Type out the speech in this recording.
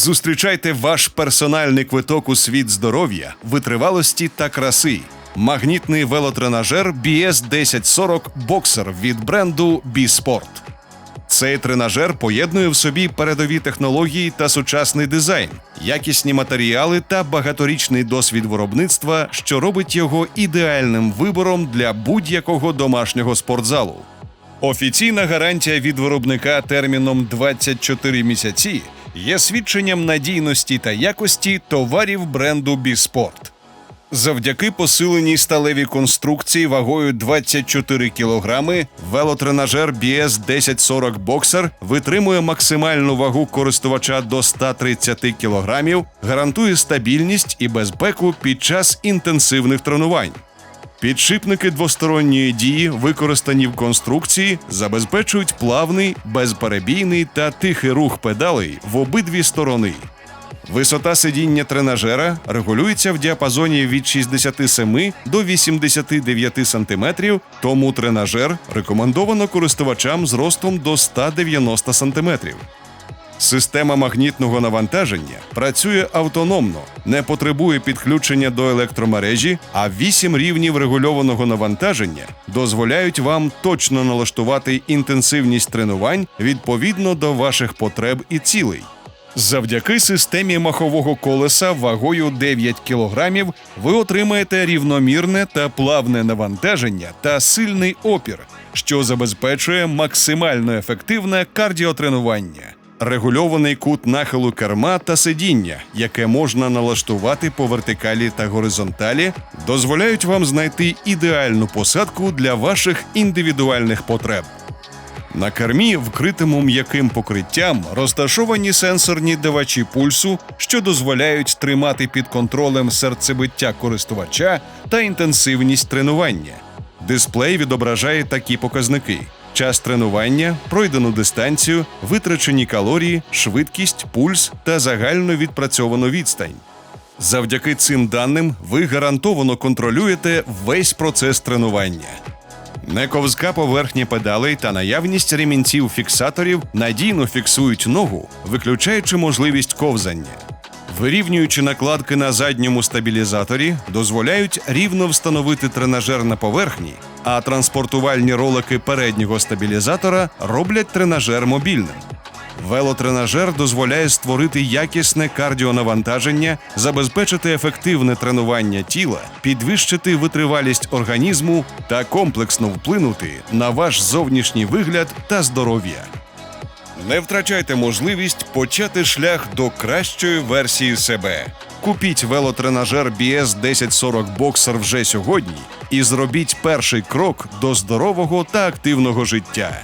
Зустрічайте ваш персональний квиток у світ здоров'я, витривалості та краси. Магнітний велотренажер BS 1040 Boxer від бренду B-Sport. Цей тренажер поєднує в собі передові технології та сучасний дизайн, якісні матеріали та багаторічний досвід виробництва, що робить його ідеальним вибором для будь-якого домашнього спортзалу. Офіційна гарантія від виробника терміном 24 місяці є свідченням надійності та якості товарів бренду Біспорт. Завдяки посиленій сталевій конструкції вагою 24 кілограми, велотренажер BS 1040 Boxer витримує максимальну вагу користувача до 130 кілограмів, гарантує стабільність і безпеку під час інтенсивних тренувань. Підшипники двосторонньої дії, використані в конструкції, забезпечують плавний, безперебійний та тихий рух педалей в обидві сторони. Висота сидіння тренажера регулюється в діапазоні від 67 до 89 см, тому тренажер рекомендовано користувачам з ростом до 190 см. Система магнітного навантаження працює автономно, не потребує підключення до електромережі, а вісім рівнів регульованого навантаження дозволяють вам точно налаштувати інтенсивність тренувань відповідно до ваших потреб і цілей. Завдяки системі махового колеса вагою 9 кг ви отримаєте рівномірне та плавне навантаження та сильний опір, що забезпечує максимально ефективне кардіотренування. Регульований кут нахилу керма та сидіння, яке можна налаштувати по вертикалі та горизонталі, дозволяють вам знайти ідеальну посадку для ваших індивідуальних потреб. На кермі, вкритому м'яким покриттям, розташовані сенсорні давачі пульсу, що дозволяють тримати під контролем серцебиття користувача та інтенсивність тренування. Дисплей відображає такі показники: час тренування, пройдену дистанцію, витрачені калорії, швидкість, пульс та загально відпрацьовану відстань. Завдяки цим даним ви гарантовано контролюєте весь процес тренування. Нековзка поверхня педалей та наявність ремінців фіксаторів надійно фіксують ногу, виключаючи можливість ковзання. Вирівнюючи накладки на задньому стабілізаторі, дозволяють рівно встановити тренажер на поверхні, а транспортувальні ролики переднього стабілізатора роблять тренажер мобільним. Велотренажер дозволяє створити якісне кардіонавантаження, забезпечити ефективне тренування тіла, підвищити витривалість організму та комплексно вплинути на ваш зовнішній вигляд та здоров'я. Не втрачайте можливість почати шлях до кращої версії себе. Купіть велотренажер BS 1040 Boxer вже сьогодні і зробіть перший крок до здорового та активного життя.